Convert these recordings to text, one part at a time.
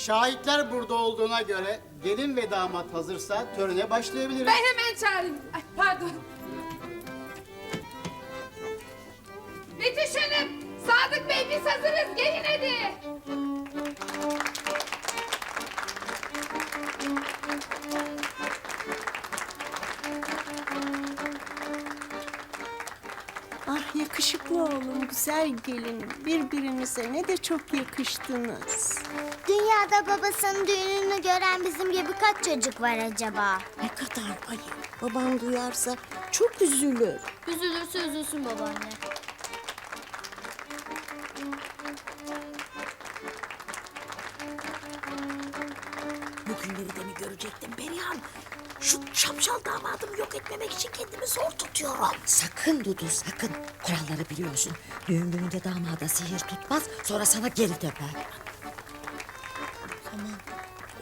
Şahitler burada olduğuna göre gelin ve damat hazırsa törene başlayabiliriz. Ben hemen çağırayım. Ay, pardon. Yakışıklı oğlum, güzel gelinim. Birbirinize ne de çok yakıştınız. Dünyada babasının düğününü gören bizim gibi kaç çocuk var acaba? Ne kadar ayıp. Babam duyarsa çok üzülür. Üzülürse üzülsün babaanne. Bugünleri de mi görecektim Perihan? Şu şapşal damadımı yok etmemek için kendimi zor tutuyorum. Sakın Dudu sakın. Kuralları biliyorsun. Düğün gününde damada sihir tutmaz sonra sana geri döner. Tamam.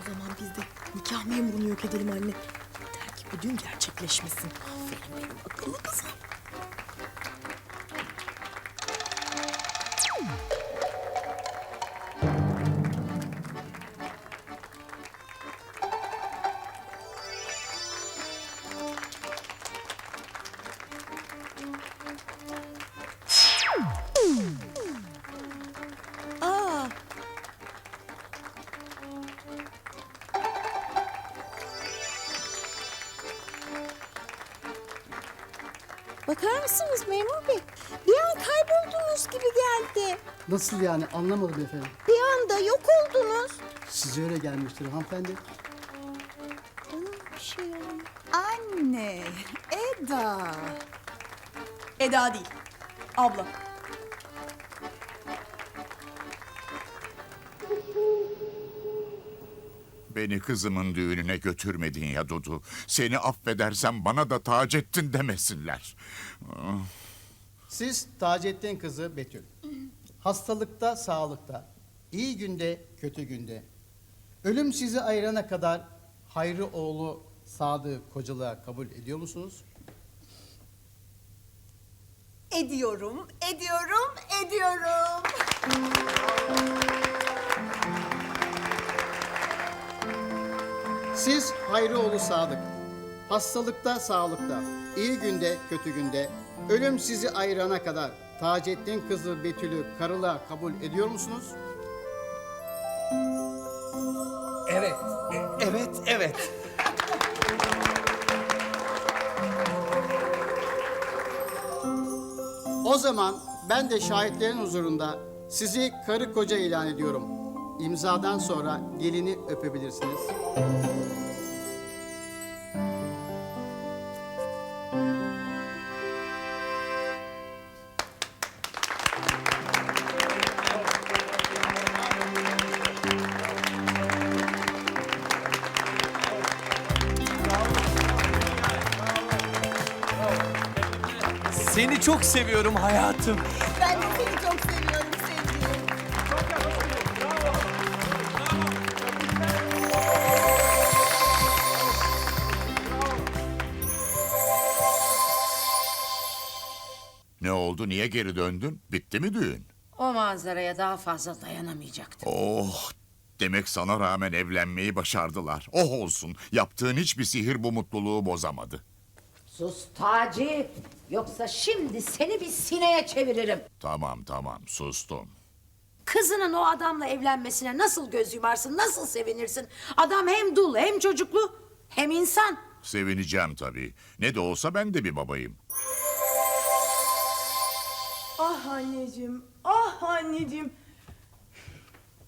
O zaman biz de nikah memurunu yok edelim anne. Yeter ki bu düğün gerçekleşmesin. Aferin benim akıllı kızım. Bakar mısınız memur bey? Bir an kayboldunuz gibi geldi. Nasıl yani anlamadım efendim. Bir anda yok oldunuz. Size öyle gelmiştir hanımefendi. Bana bir şey oldu. Anne, Eda. Eda değil, abla. Beni kızımın düğününe götürmedin ya Dudu. Seni affedersem bana da Taceddin demesinler. Siz Taceddin kızı Betül. Hastalıkta, sağlıkta, iyi günde, kötü günde. Ölüm sizi ayırana kadar Hayri oğlu Sadık'ı kocalığa kabul ediyor musunuz? Ediyorum, ediyorum, ediyorum. Siz Hayrioğlu Sadık. Hastalıkta, sağlıkta, iyi günde, kötü günde, ölüm sizi ayırana kadar Taceddin kızı Betül'ü karılığa kabul ediyor musunuz? Evet, e- evet, evet. O zaman ben de şahitlerin huzurunda sizi karı koca ilan ediyorum. İmzadan sonra gelini öpebilirsiniz. Seni çok seviyorum hayatım. Ben oldu, niye geri döndün? Bitti mi düğün? O manzaraya daha fazla dayanamayacaktım. Oh, demek sana rağmen evlenmeyi başardılar. Oh olsun, yaptığın hiçbir sihir bu mutluluğu bozamadı. Sus Taci. Yoksa şimdi seni bir sineye çeviririm. Tamam tamam, sustum. Kızının o adamla evlenmesine nasıl göz yumarsın, nasıl sevinirsin? Adam hem dul hem çocuklu hem insan. Sevineceğim tabii. Ne de olsa ben de bir babayım. Ah anneciğim, ah anneciğim.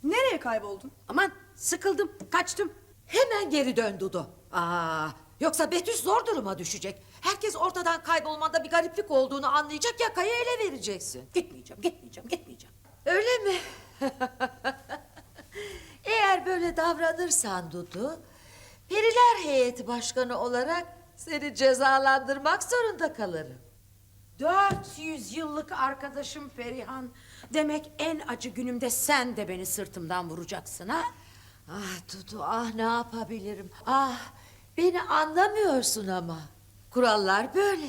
Nereye kayboldun? Aman sıkıldım, kaçtım. Hemen geri dön Dudu. Aa, yoksa Betüş zor duruma düşecek. Herkes ortadan kaybolmanda bir gariplik olduğunu anlayacak yakayı ele vereceksin. Gitmeyeceğim, gitmeyeceğim, gitmeyeceğim. Öyle mi? Eğer böyle davranırsan Dudu, Periler Heyeti Başkanı olarak seni cezalandırmak zorunda kalırım. 400 yıllık arkadaşım Ferihan. Demek en acı günümde sen de beni sırtımdan vuracaksın ha? Ah Dudu ah ne yapabilirim? Ah beni anlamıyorsun ama. Kurallar böyle.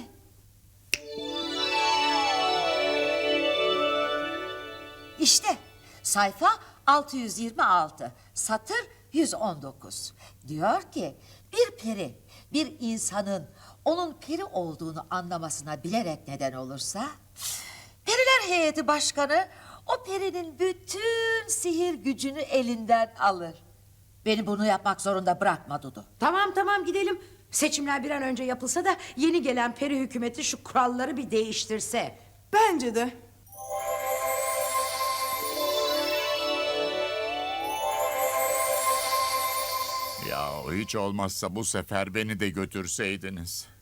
İşte sayfa 626 satır 119 diyor ki bir peri bir insanın onun peri olduğunu anlamasına bilerek neden olursa periler heyeti başkanı o perinin bütün sihir gücünü elinden alır. Beni bunu yapmak zorunda bırakma Dudu. Tamam tamam gidelim. Seçimler bir an önce yapılsa da yeni gelen peri hükümeti şu kuralları bir değiştirse. Bence de. Hiç olmazsa bu sefer beni de götürseydiniz.